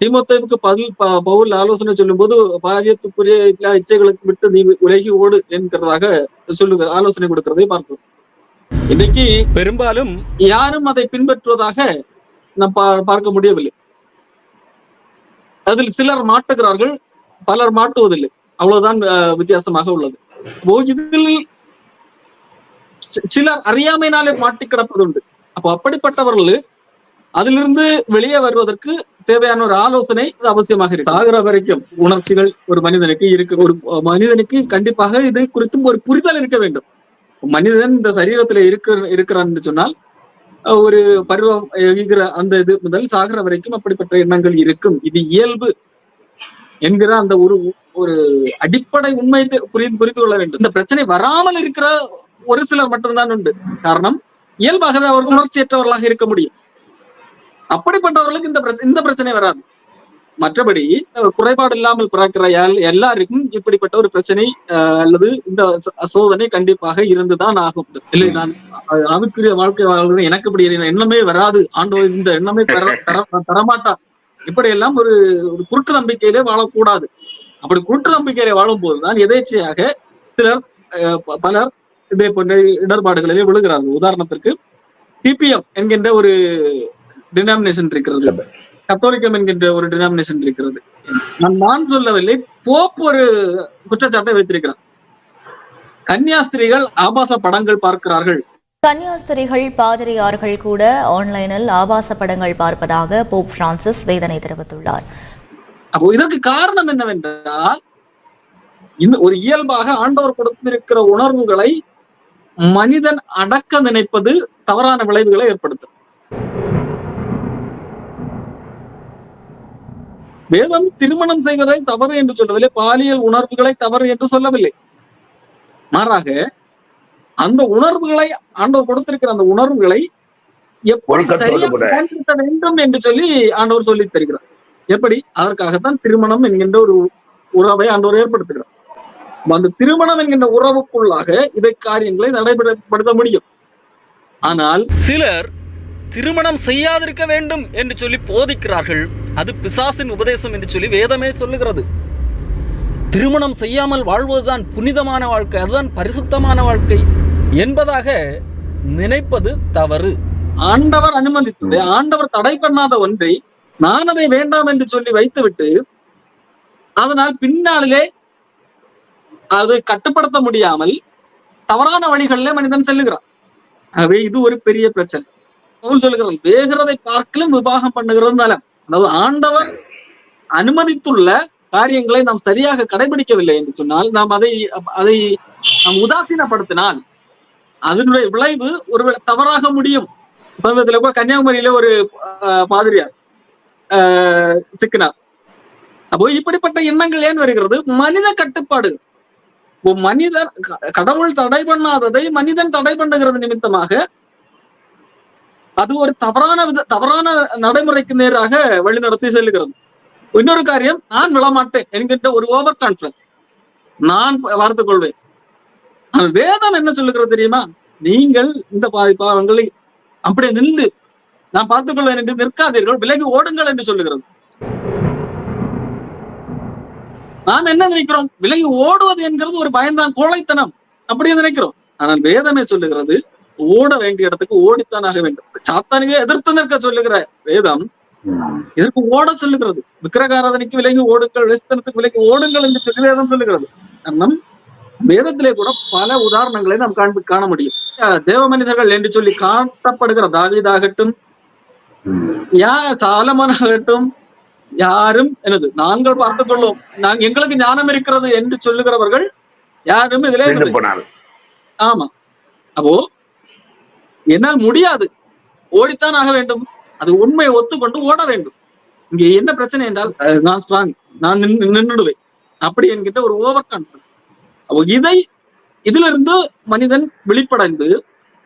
தீமோத்தேவுக்கு பதில் பவுல் ஆலோசனை சொல்லும்போது பாரியத்துக்குரிய எல்லா இச்சைகளுக்கு விட்டு நீ விலகி ஓடு என்கிறதாக சொல்லுகிற ஆலோசனை கொடுக்கிறதை பார்க்கிறோம் இன்னைக்கு பெரும்பாலும் யாரும் அதை பின்பற்றுவதாக நாம் பார்க்க முடியவில்லை. அதில் சிலர் மாட்டுகிறார்கள் பலர் மாட்டுவதில்லை. அவ்வளவுதான் வித்தியாசமாக உள்ளது. இதில் சிலர் அறியாமையினாலே மாட்டி கிடப்பதுண்டு அப்போ அப்படிப்பட்டவர்கள் அதிலிருந்து வெளியே வருவதற்கு தேவையான ஒரு ஆலோசனை இது அவசியமாக இருக்கு. ஆகிற வரைக்கும் உணர்ச்சிகள் ஒரு மனிதனுக்கு இருக்கு. ஒரு மனிதனுக்கு கண்டிப்பாக இது குறித்தும் ஒரு புரிதல் இருக்க வேண்டும். மனிதன் இந்த சரீரத்துல இருக்க இருக்கிறான்னு சொன்னால் ஒரு பருவம் எழுகிற அந்த இது முதல் சாகிற வரைக்கும் அப்படிப்பட்ட எண்ணங்கள் இருக்கும். இது இயல்பு என்கிற அந்த ஒரு ஒரு அடிப்படை உண்மை புரிந்து புரிந்து கொள்ள வேண்டும். இந்த பிரச்சனை வராமல் இருக்கிற ஒரு சிலர் மட்டும்தான் உண்டு. காரணம் இயல்பாகவே அவர்கள் உணர்ச்சியற்றவர்களாக இருக்க முடியும். அப்படிப்பட்டவர்களுக்கு இந்த பிரச்ச- இந்த பிரச்சனை வராது. மற்றபடி குறைபாடு இல்லாமல் பிறக்கிற எல்- எல்லாருக்கும் இப்படிப்பட்ட ஒரு பிரச்சனை அல்லது இந்த சோதனை கண்டிப்பாக இருந்துதான் ஆகும். இல்லை நான் அஹ், ஆவிக்குரிய வாழ்க்கை வாழ்கிறேன் எனக்கு இப்படி எண்ணமே வராது. ஆண்டவர் இந்த எண்ணமே தர தர- தரமாட்டார். இப்படியெல்லாம் ஒரு ஒரு குருட்டு நம்பிக்கையிலே வாழக்கூடாது. அப்படி குருட்டு நம்பிக்கையிலே வாழும் போதுதான் எதேச்சையாக சிலர் பலர் இதே போன்ற இடர்பாடுகளிலே விழுகிறார்கள். உதாரணத்திற்கு டிபிஎம் என்கின்ற ஒரு டினாமினேஷன் இருக்கிறது. கத்தோலிக்கம் என்கின்ற ஒரு டினாமினேஷன் இருக்கிறது. நான் நான் சொல்லவில்லை போப் ஒரு குற்றச்சாட்டை வைத்திருக்கிறார். கன்னியாஸ்திரிகள் ஆபாச படங்கள் பார்க்கிறார்கள். கன்னியாஸ்திரிகள் பாதிரியார்கள் கூட ஆன்லைனில் ஆபாச படங்கள் பார்ப்பதாக போப் பிரான்சிஸ் வேதனை தெரிவித்துள்ளார். அப்போ இதற்கு காரணம் என்னவென்றால் இந்த ஒரு இயல்பாக ஆண்டவர் கொடுத்திருக்கிற உணர்வுகளை மனிதன் அடக்க நினைப்பது தவறான விளைவுகளை ஏற்படுத்தும். வேதம் திருமணம் செய்வதை தவறு என்று சொல்லவில்லை. பாலியல் உணர்வுகளை தவறு என்று சொல்லவில்லை. மாறாக அந்த உணர்வுகளை ஆண்டவர் கொடுத்திருக்கிற அந்த உணர்வுகளை எப்படி சரியாக வேண்டும் என்று சொல்லி ஆண்டவர் சொல்லி தருகிறார் எப்படி? அதற்காகத்தான் திருமணம் என்கின்ற ஒரு உறவை ஆண்டவர் ஏற்படுத்துகிறார். அந்த திருமணம் என்கின்ற உறவுக்குள்ளாக இதை காரியங்களை நடைபெறப்படுத்த முடியும். ஆனால் சிலர் திருமணம் செய்யாதிருக்க வேண்டும் என்று சொல்லி போதிக்கிறார்கள். அது பிசாசின் உபதேசம் என்று சொல்லி வேதமே சொல்லுகிறது. திருமணம் செய்யாமல் வாழ்வதுதான் புனிதமான வாழ்க்கை அதுதான் பரிசுத்தமான வாழ்க்கை என்பதாக நினைப்பது தவறு. ஆண்டவர் அனுமதித்தது ஆண்டவர் தடை பண்ணாத ஒன்றை நான் அதை வேண்டாம் என்று சொல்லி வைத்துவிட்டு அதனால் பின்னாளிலே அது கட்டுப்படுத்த முடியாமல் தவறான வழிகளிலே மனிதன் செல்லுகிறான். ஆகவே இது ஒரு பெரிய பிரச்சனை. பவுல் சொல்லுகிறான் வேகிறதை பார்க்கலும் விவாகம் பண்ணுகிறது நலம் அதாவது ஆண்டவர் அனுமதித்துள்ள காரியங்களை நாம் சரியாக கடைபிடிக்கவில்லை என்று சொன்னால் நாம் அதை அதை நாம் உதாசீனப்படுத்தினால் அதனுடைய விளைவு ஒருவேளை தவறாக முடியும். சமீபத்துல கூட கன்னியாகுமரியில ஒரு பாதிரியார் ஆஹ், சிக்கினார். அப்போ இப்படிப்பட்ட எண்ணங்கள் ஏன் வருகிறது? மனித கட்டுப்பாடு. மனிதன் கடவுள் தடை பண்ணாததை மனிதன் தடை பண்ணுகிறது நிமித்தமாக அது ஒரு தவறான வித தவறான நடைமுறைக்கு நேராக வழிநடத்தி செல்லுகிறது. இன்னொரு காரியம் நான் விழமாட்டேன் என்கின்ற ஒரு ஓவர் கான்பிடன்ஸ் நான் பார்த்துக் கொள்வேன். வேதம் என்ன சொல்லுகிறது தெரியுமா? நீங்கள் இந்த பாதி பாவங்களை அப்படியே நின்று நான் பார்த்துக் கொள்வேன் என்று நிற்காதீர்கள் விலகி ஓடுங்கள் என்று சொல்லுகிறது. நாம் என்ன நினைக்கிறோம்? விலகி ஓடுவது என்கிறது ஒரு பயந்தான் கோழைத்தனம். அப்படியே நினைக்கிறோம். ஆனால் வேதமே சொல்லுகிறது ஓட வேண்டிய இடத்துக்கு ஓடித்தான் ஆக வேண்டும். சாத்தானுவே எதிர்த்து நிற்க சொல்லுகிற வேதம் இதற்கு ஓட சொல்லுகிறது. விக்கிரகாராதனைக்கு விலகி ஓடுங்கள் வேஸ்தனத்துக்கு விலகி ஓடுங்கள் என்று சொல்லி வேதம் சொல்லுகிறது. காரணம் வேதத்திலே கூட பல உதாரணங்களை நாம் காண்பு காண முடியும். தேவ மனிதர்கள் என்று சொல்லி காட்டப்படுகிற தாவீதாகட்டும் யா சாலமனாகட்டும் யாரும் எனது நாங்கள் பார்த்துக் கொள்வோம். நாங்க எங்களுக்கு ஞானம் இருக்கிறது என்று சொல்லுகிறவர்கள் யாரும் இதுல ஆமா. அப்போ என்னால் முடியாது. ஓடித்தான் ஆக வேண்டும். அது உண்மையை ஒத்துக்கொண்டு ஓட வேண்டும். இங்க என்ன பிரச்சனை என்றால் நான் ஸ்ட்ராங் நான் நின்றுடுவேன். நின்னுடுவேன் அப்படி என்கிட்ட ஒரு ஓவர் கான்பிடன்ஸ் அப்போ இதை இதுல இருந்து மனிதன் வெளிப்படைந்து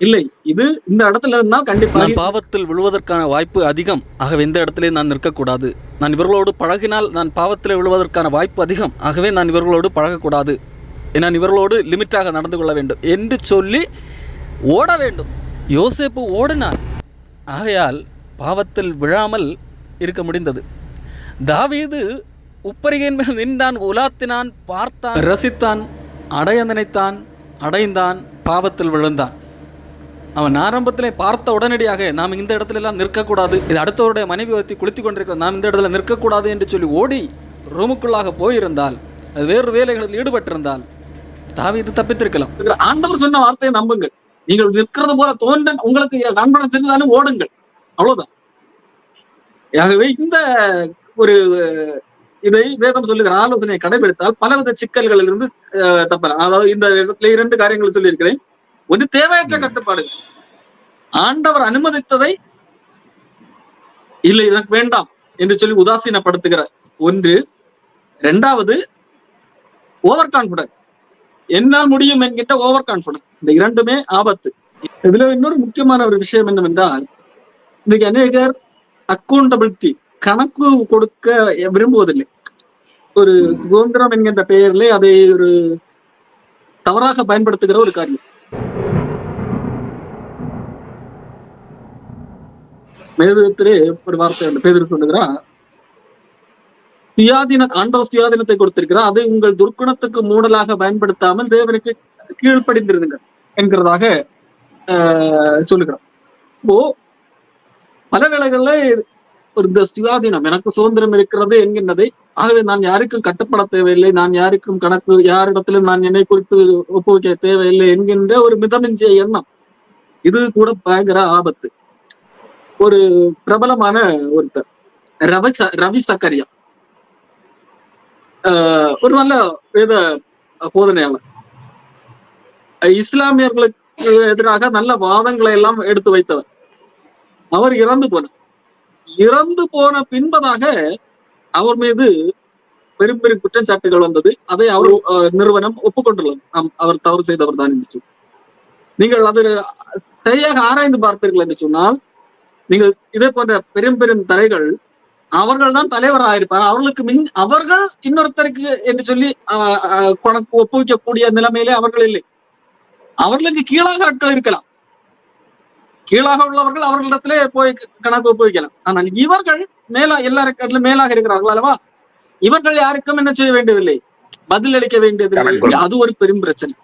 இல்லை இது இந்த இடத்துல இருந்தால் நான் பாவத்தில் விழுவதற்கான வாய்ப்பு அதிகம். ஆகவே இந்த இடத்திலே நான் நிற்கக்கூடாது. நான் இவர்களோடு பழகினால் நான் பாவத்தில் விழுவதற்கான வாய்ப்பு அதிகம். ஆகவே நான் இவர்களோடு பழகக்கூடாது. நான் இவர்களோடு லிமிட்டாக நடந்து கொள்ள வேண்டும். என்று சொல்லி ஓட வேண்டும். யோசேப்பு ஓடினான். ஆகையால் பாவத்தில் விழாமல் இருக்க முடிந்தது. தாவீது உப்பரிகையின் மேல் நின்றான் உலாத்தினான் பார்த்தான் ரசித்தான் அடைய நினைத்தான் அடைந்தான் பாவத்தில் விழுந்தான். அவன் ஆரம்பத்திலே பார்த்த உடனடியாக நாம் இந்த இடத்துல எல்லாம் நிற்கக்கூடாது. இது அடுத்தவருடைய மனைவி ஒருத்தி குளித்துக் கொண்டிருக்கிறோம் நாம் இந்த இடத்துல நிற்கக்கூடாது என்று சொல்லி ஓடி ரூமுக்குள்ளாக போயிருந்தால் அது வேறு வேலைகளில் ஈடுபட்டிருந்தால் தாவீது தப்பித்திருக்கலாம். ஆண்டவர் சொன்ன வார்த்தையை நம்புங்கள். நீங்கள் நிற்கிறது போல தோன்ற உங்களுக்கு நண்பனை தெரிந்தாலும் ஓடுங்கள். அவ்வளவுதான். ஆகவே இந்த ஒரு இதை வேதம் சொல்லுகிற ஆலோசனையை கடைபிடித்தால் பலவித சிக்கல்களிலிருந்து அஹ், தப்பலாம். அதாவது இந்த இடத்துல இரண்டு காரியங்கள் சொல்லியிருக்கிறேன். ஒரு தேவையற்ற கட்டுப்பாடு ஆண்டவர் அனுமதித்ததை இல்லை எனக்கு வேண்டாம் என்று சொல்லி உதாசீனப்படுத்துகிற ஒன்று. இரண்டாவது ஓவர் கான்பிடன்ஸ் என்னால் முடியும் என்கின்ற ஓவர் கான்பிடன்ஸ் இந்த இரண்டுமே ஆபத்து. இதுல இன்னொரு முக்கியமான ஒரு விஷயம் என்னவென்றால் இன்னைக்கு அநேகர் அக்கௌண்டபிலிட்டி கணக்கு கொடுக்க விரும்புவதில்லை. ஒரு சுதந்திரம் என்கின்ற பெயர்ல அதை ஒரு தவறாக பயன்படுத்துகிற ஒரு காரியம். மேதத்திலே ஒரு வார்த்தை அந்த பேதர் சொல்லுகிறான் சுயாதீன ஆண்டவர் சுயாதீனத்தை கொடுத்திருக்கிறார். அது உங்கள் துர்க்குணத்துக்கு மூடலாக பயன்படுத்தாமல் தேவனுக்கு கீழ்ப்படிந்திருந்துங்க என்கிறதாக ஆஹ், சொல்லுகிறார் இப்போ பல வேளைகள்ல ஒரு இந்த சுயாதீனம் எனக்கு சுதந்திரம் இருக்கிறது என்கின்றதை ஆகவே நான் யாருக்கும் கட்டுப்பட தேவையில்லை நான் யாருக்கும் கணக்கு யாரிடத்திலும் நான் என்னை குறித்து ஒப்புவிக்க தேவையில்லை என்கின்ற ஒரு மிதமிஞ்சிய எண்ணம். இது கூட பயங்கர ஆபத்து. ஒரு பிரபலமான ஒருத்தர் ரவி ச- ரவி சக்கரியா. ஒரு நல்ல வேத போதனையாளர். இஸ்லாமியர்களுக்கு எதிராக நல்ல வாதங்களை எல்லாம் எடுத்து வைத்தவர். அவர் இறந்து போனார். இறந்து போன பின்பதாக அவர் மீது பெரும் பெரும் குற்றச்சாட்டுகள் வந்தது. அதை அவர் நிறுவனம் ஒப்புக்கொண்டுள்ளது. அவர் தவறு செய்தவர் தான் என்று நீங்கள் அது சரியாக ஆராய்ந்து பார்ப்பீர்கள் என்று சொன்னால் நீங்கள் இதே போன்ற பெரும் பெரும் தலைகள் அவர்கள் தான் தலைவராக இருப்பார் அவர்களுக்கு மின் அவர்கள் இன்னொருத்தருக்கு என்று சொல்லி ஒப்புவிக்கக்கூடிய நிலைமையிலே அவர்கள் இல்லை. அவர்களுக்கு கீழாக ஆட்கள் இருக்கலாம். கீழாக உள்ளவர்கள் அவர்களிடத்திலே போய் கணக்கு ஒப்புவிக்கலாம். ஆனால் இவர்கள் மேலா எல்லாருக்கும் மேலாக இருக்கிறார்கள் அல்லவா? இவர்கள் யாருக்கும் என்ன செய்ய வேண்டியதில்லை. பதில் அளிக்க வேண்டியதில்லை. கணக்கு. அது ஒரு பெரும் பிரச்சனை.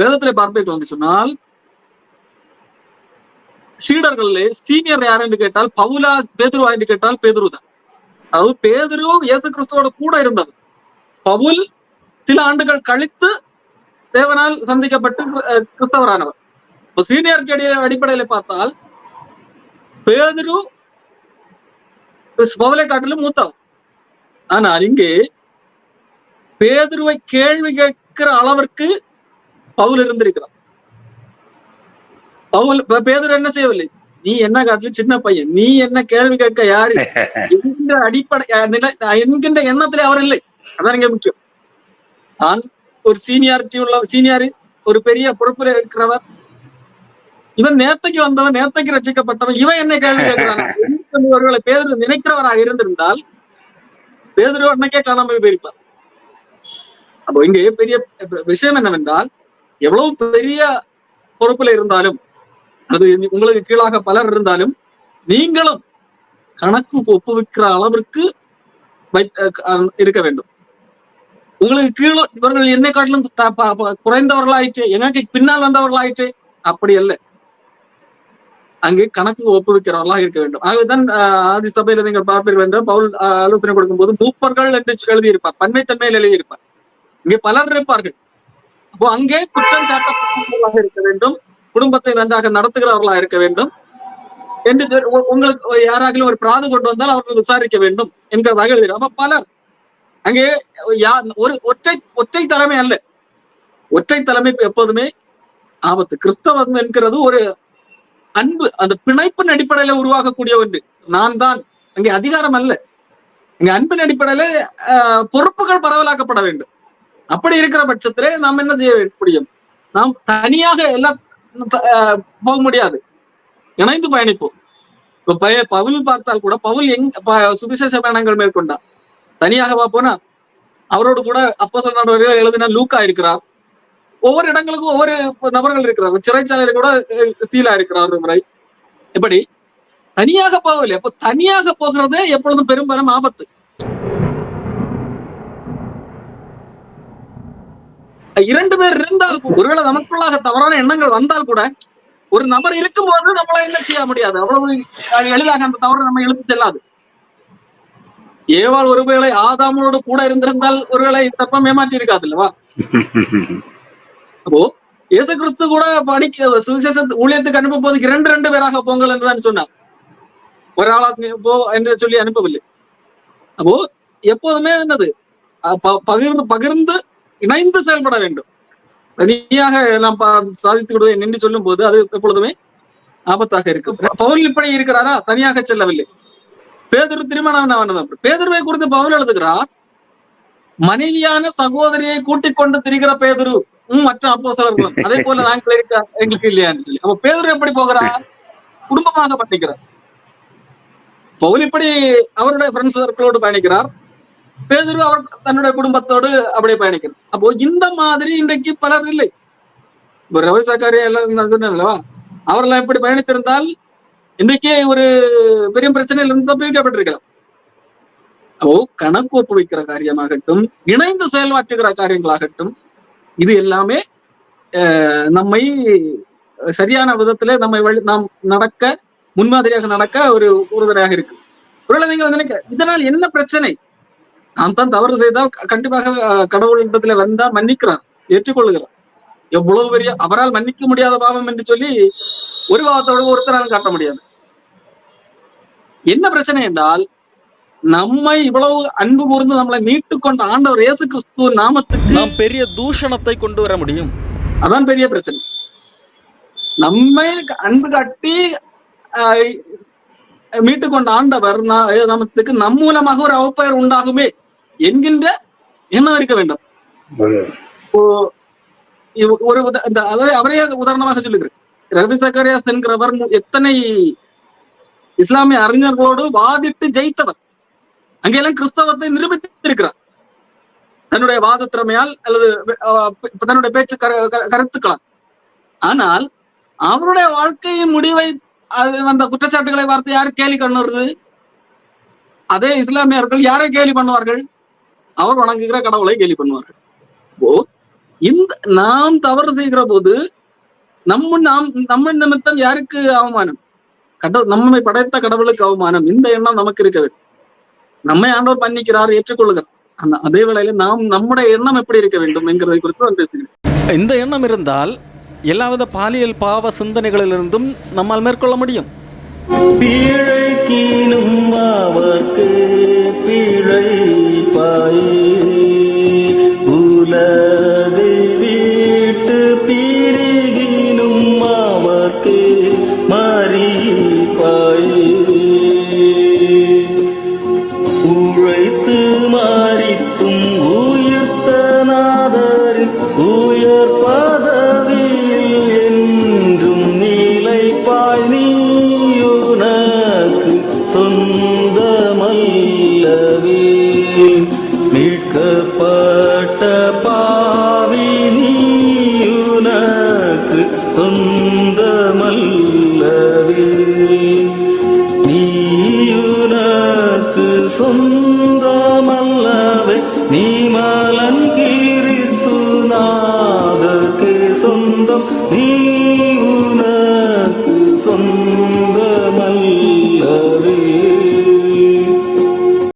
வேதத்திலே பார்ப்பீர்கள் சொன்னால் சீடர்கள்ல சீனியர் யார் என்று கேட்டால் பவுலா பேதுருவா என்று கேட்டால் பேதுரு தான். அதாவது பேதுரு இயேசு கிறிஸ்துவோட கூட இருந்தது பவுல் சில ஆண்டுகள் கழித்து தேவனால் சந்திக்கப்பட்டு கிறிஸ்தவரானவர். இப்போ சீனியர் அடிப்படையில பார்த்தால் பேதுரு பவுலை காட்டிலும் மூத்தவர். ஆனால் இங்கே பேதுருவை கேள்வி கேட்கிற அளவிற்கு பவுல் இருந்திருக்கிறார். ப- பேதுரு என்ன செய்யவில்லை? நீ என்ன காட்டிலும் சின்ன பையன். நீ என்ன கேள்வி கேட்க யாரு? என்கின்ற அடிப்படை என்கின்ற எண்ணத்திலே அவர் இல்லை. அதான் இங்க முக்கியம். நான் ஒரு சீனியாரிட்டி உள்ள சீனியர் ஒரு பெரிய பொறுப்புல இருக்கிறவர் இவன் நேத்தைக்கு வந்தவன் நேத்தைக்கு ரட்சிக்கப்பட்டவன் இவன் என்ன கேள்வி கேட்கிறான்? ஒருவேளை பேதுரு நினைக்கிறவராக இருந்திருந்தால் பேதுரு அன்னைக்கே காணாமல் போயிருப்பார் அப்போ இங்கே பெரிய விஷயம் என்னவென்றால் எவ்வளவு பெரிய பொறுப்புல இருந்தாலும் அது உங்களுக்கு கீழாக பலர் இருந்தாலும் நீங்களும் கணக்கு ஒப்புவிக்கிற அளவிற்கு இருக்க வேண்டும். உங்களுக்கு கீழே இவர்கள் என்னை காட்டிலும் குறைந்தவர்களாயிற்று எனக்கு பின்னால் வந்தவர்களாயிற்று அப்படி அல்ல. அங்கே கணக்கு ஒப்புவிக்கிறவர்களாக இருக்க வேண்டும். ஆகவேதான் ஆஹ், ஆதி சபையில நீங்கள் பார்ப்பீர்கள் என்று பவுல் ஆலோசனை ஆலோசனை கொடுக்கும்போது மூப்பர்கள் என்று எழுதியிருப்பார். பன்மைத்தன்மையில் எழுதியிருப்பார். இங்கே பலர் இருப்பார்கள். அப்போ அங்கே குற்றம் சாட்டப்பட்டவர்களாக இருக்க வேண்டும். குடும்பத்தை நன்றாக நடத்துகிறவர்களா இருக்க வேண்டும். என்று உங்களுக்கு யாராகிலும் ஒரு பிராது கொண்டு வந்தால் அவர்கள் விசாரிக்க வேண்டும் என்கிற வகையில் அப்ப பலர் அங்கே ஒரு ஒற்றை ஒற்றை தலைமை அல்ல. ஒற்றை தலைமை எப்போதுமே ஆபத்து. கிறிஸ்தவம் என்கிறது ஒரு அன்பு அந்த பிணைப்பின் அடிப்படையில உருவாகக்கூடிய ஒன்று. நான் தான். அங்கே அதிகாரம் அல்ல. இங்க அன்பின் அடிப்படையில பொறுப்புகள் பரவலாக்கப்பட வேண்டும். அப்படி இருக்கிற பட்சத்திலே நாம் என்ன செய்ய முடியும்? நாம் தனியாக எல்லாம் போக முடியாது. இணைந்து பயணிப்போம். இப்ப பய பவுல் பார்த்தால் கூட பவுல் எங் சுவிசேஷ பயணங்கள் மேற்கொண்டா தனியாகவா போனா அவரோடு கூட அப்போ சொன்ன எழுதின லூக்கா இருக்கிறார். ஒவ்வொரு இடங்களுக்கும் ஒவ்வொரு நபர்கள் இருக்கிறார். சிறைச்சாலையில கூட ஸ்டீலா சீலா இருக்கிறார் ஒரு முறை. இப்படி தனியாக போகவில்லை. அப்போ தனியாக போகிறதே எப்பொழுதும் பெரும்பாலும் ஆபத்து. இரண்டு பேர் இருந்தால் ஒருவேளை நமக்குள்ளாக தவறான எண்ணங்கள் வந்தால் கூட ஒரு நபர் இருக்கும்போது நம்மளால என்ன செய்ய முடியாது. அவ்வளவு எளிதாக அந்த தவறு நம்ம எழுத்து செல்லாது. ஏவாள் ஒருவேளை ஆதாமோடு கூட இருந்திருந்தால் ஒருவேளை தப்பம் ஏமாற்றி இருக்காது இல்லவா? அப்போ இயேசு கிறிஸ்து கூட படிக்க சுவிசேஷ ஊழியத்துக்கு அனுப்பும் போது இரண்டு ரெண்டு பேராக போங்கள் என்றுதான் சொன்னார். ஒரு ஆளா போ என்று சொல்லி அனுப்பவில்லை. அப்போ எப்போதுமே என்னது? பகிர்ந்து பகிர்ந்து இணைந்து செயல்பட வேண்டும். தனியாக நாம் சாதித்து விடுவேன் என்று சொல்லும் போது அது எப்பொழுதுமே ஆபத்தாக இருக்கு பவுல் இப்படி இருக்கிறாரா? தனியாக செல்லவில்லை. பேதுரு திருமணம் பேதுருவை குறித்து பவுல் எழுதுகிறார் மனைவியான சகோதரியை கூட்டிக் கொண்டு திரிகிற பேதுரு மற்ற அப்போஸ்தலர்களும். அதே போல நாங்கள் இருக்க எங்களுக்கு இல்லையான்னு சொல்லி. அப்ப பேதுரு எப்படி போகிறார்? குடும்பமாக பண்ணிக்கிறார் பவுல் இப்படி அவருடைய ஃப்ரெண்ட்ஸ் சர்க்கிளோடு பயணிக்கிறார். பேதுரு அவர் தன்னுடைய குடும்பத்தோடு அப்படியே பயணிக்கணும் அப்போ இந்த மாதிரி இன்றைக்கு பலர் இல்லை. இப்ப ரவி சக்காரி எல்லாம் சொன்னேன் அல்லவா? அவரெல்லாம் இப்படி பயணித்திருந்தால் இன்றைக்கே ஒரு பெரிய பிரச்சனையில இருந்து தப்பிக்கப்பட்டிருக்கலாம் அப்போ கணக்கு ஒப்புவிக்கிற காரியமாகட்டும் இணைந்து செயல்பாற்றுகிற காரியங்களாகட்டும் இது எல்லாமே அஹ், நம்மை சரியான விதத்துல நம்மை வழி நாம் நடக்க முன்மாதிரியாக நடக்க ஒரு உறுதுணையாக இருக்கு. ஒருவேளை நீங்கள் நினைக்க இதனால் என்ன பிரச்சனை? நாம் தான் தவறு செய்தால் கண்டிப்பாக கடவுளிடத்துல வந்தா மன்னிக்கிறார் ஏற்றுக்கொள்கிறார் எவ்வளவு பெரிய அவரால் மன்னிக்க முடியாத பாவம் என்று சொல்லி ஒரு பாவத்தோடு ஒருத்தரால் காட்ட முடியாது. என்ன பிரச்சனை என்றால் நம்மை இவ்வளவு அன்பு கூர்ந்து நம்மளை மீட்டு கொண்ட ஆண்டவர் இயேசு கிறிஸ்துவ நாமத்துக்கு நாம் பெரிய தூஷணத்தை கொண்டு வர முடியும். அதான் பெரிய பிரச்சனை. நம்மை அன்பு காட்டி மீட்டு கொண்ட ஆண்டவர் நாமத்துக்கு நம் மூலமாக ஒரு அவப்பெயர் உண்டாகுமே. என்கின்ற எண்ணம் இருக்க வேண்டும். இப்போ ஒரு இந்த அதாவது அவரே உதாரணமாக சொல்லுகிறேன் ரவி சக்கரியாஸ் என்கிறவர் எத்தனை இஸ்லாமிய அறிஞர்களோடு வாதிட்டு ஜெயித்தவர். அங்கெல்லாம் கிறிஸ்தவத்தை நிரூபித்திருக்கிறார். தன்னுடைய வாத திறமையால் அல்லது தன்னுடைய பேச்சு கரு- க- கருத்துக்களால். ஆனால் அவருடைய வாழ்க்கையின் முடிவை அந்த குற்றச்சாட்டுகளை வார்த்தை யார் கேலி பண்ணுறது அதே இஸ்லாமியர்கள் யாரை கேலி பண்ணுவார்கள்? அவர் வணங்குகிற கடவுளை கேலி பண்ணுவார்கள் ஓ இந்த நாம் தவறு செய்கிற போது நம்ம நாம் நம்ம நிமித்தம் யாருக்கு அவமானம்? கடவுள் நம்மை படைத்த கடவுளுக்கு அவமானம். இந்த எண்ணம் நமக்கு இருக்க வேண்டும் நம்மை ஆண்டவர் மன்னிக்கிறார் ஏற்றுக்கொள்ளுகிறார் அந்த அதே வேளையில நாம் நம்முடைய எண்ணம் எப்படி இருக்க வேண்டும் என்கிறதை குறித்து நான் பேசுகிறேன். இந்த எண்ணம் இருந்தால் எல்லாவித பாலியல் பாவ சிந்தனைகளிலிருந்தும் நம்மால் மேற்கொள்ள முடியும். பிழைக்கினும் அவர்க்கு país